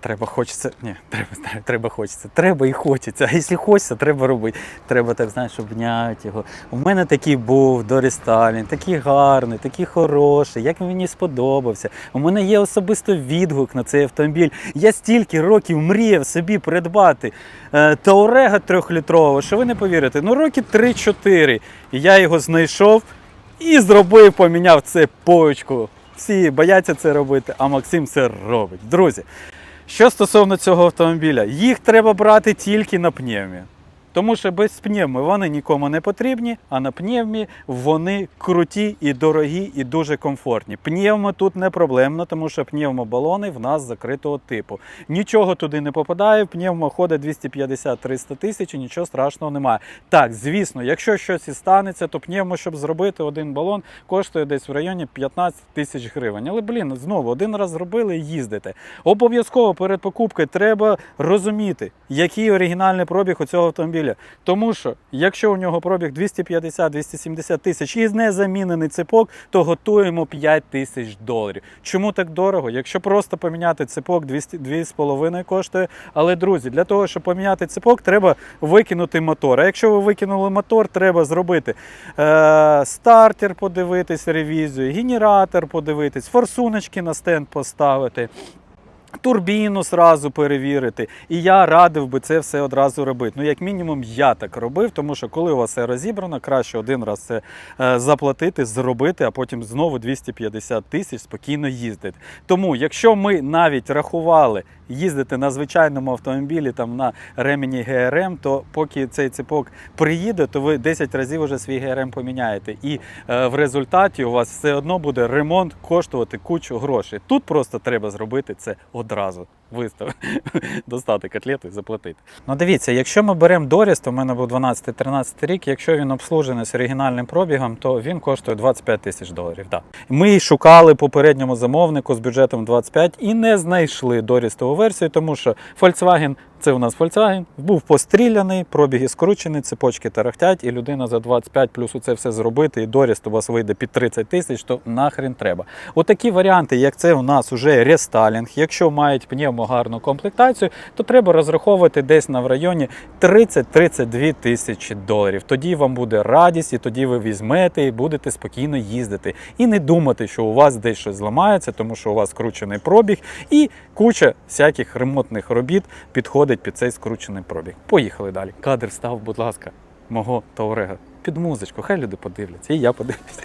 Треба хочеться. Ні, треба, треба, хочеться. Треба і хочеться. А якщо хочеться, треба робити. Треба так, знаєш, обняти його. У мене такий був Дорі Сталін, такий гарний, такий хороший, як мені сподобався. У мене є особисто відгук на цей автомобіль. Я стільки років мріяв собі придбати е, Таурега трьохлітрового, що ви не повірите. Ну, роки 3-4. І я його знайшов і зробив, поміняв цепочку. Всі бояться це робити, а Максим це робить. Друзі, що стосовно цього автомобіля, їх треба брати тільки на пневмі. Тому що без пневми вони нікому не потрібні, а на пневмі вони круті і дорогі, і дуже комфортні. Пневма тут не проблемно, тому що пневмобалони в нас закритого типу. Нічого туди не попадає, пневма ходить 250-300 тисяч, і нічого страшного немає. Так, звісно, якщо щось і станеться, то пневмо, щоб зробити один балон, коштує десь в районі 15 тисяч гривень. Але, блін, знову один раз зробили і їздите. Обов'язково перед покупкою треба розуміти, який оригінальний пробіг у цього автомобіля. Тому що, якщо у нього пробіг 250-270 тисяч і не замінений цепок, то готуємо 5 тисяч доларів. Чому так дорого? Якщо просто поміняти цепок 2,5 коштує. Але, друзі, для того, щоб поміняти цепок, треба викинути мотор. А якщо ви викинули мотор, треба зробити е, стартер, подивитись, ревізію, генератор подивитись, форсуночки на стенд поставити. Турбіну зразу перевірити. І я радив би це все одразу робити. Ну, як мінімум, я так робив, тому що коли у вас все розібрано, краще один раз це е, заплатити, зробити, а потім знову 250 тисяч спокійно їздити. Тому, якщо ми навіть рахували їздити на звичайному автомобілі, там на ремені ГРМ, то поки цей ціпок приїде, то ви 10 разів вже свій ГРМ поміняєте. І е, в результаті у вас все одно буде ремонт коштувати кучу грошей. Тут просто треба зробити це одразу. Вистав, достати котлету і заплатити. Ну дивіться, якщо ми беремо доріст, у мене був 12-13 рік. Якщо він обслужений з оригінальним пробігом, то він коштує 25 тисяч доларів. Да. Ми шукали попередньому замовнику з бюджетом 25 і не знайшли дорістову версію, тому що Volkswagen це у нас Volkswagen, був постріляний, пробіги скручені, цепочки тарахтять, і людина за 25 плюс це все зробити, і доріст у вас вийде під 30 тисяч, то нахрен треба. Отакі варіанти, як це у нас уже рестайлінг, якщо мають пневмо гарну комплектацію, то треба розраховувати десь на в районі 30-32 тисячі доларів. Тоді вам буде радість, і тоді ви візьмете і будете спокійно їздити. І не думати, що у вас десь щось зламається, тому що у вас скручений пробіг, і куча всяких ремонтних робіт підходить під цей скручений пробіг. Поїхали далі. Кадр став, будь ласка, мого Таурега. Під музичку, хай люди подивляться, і я подивлюся.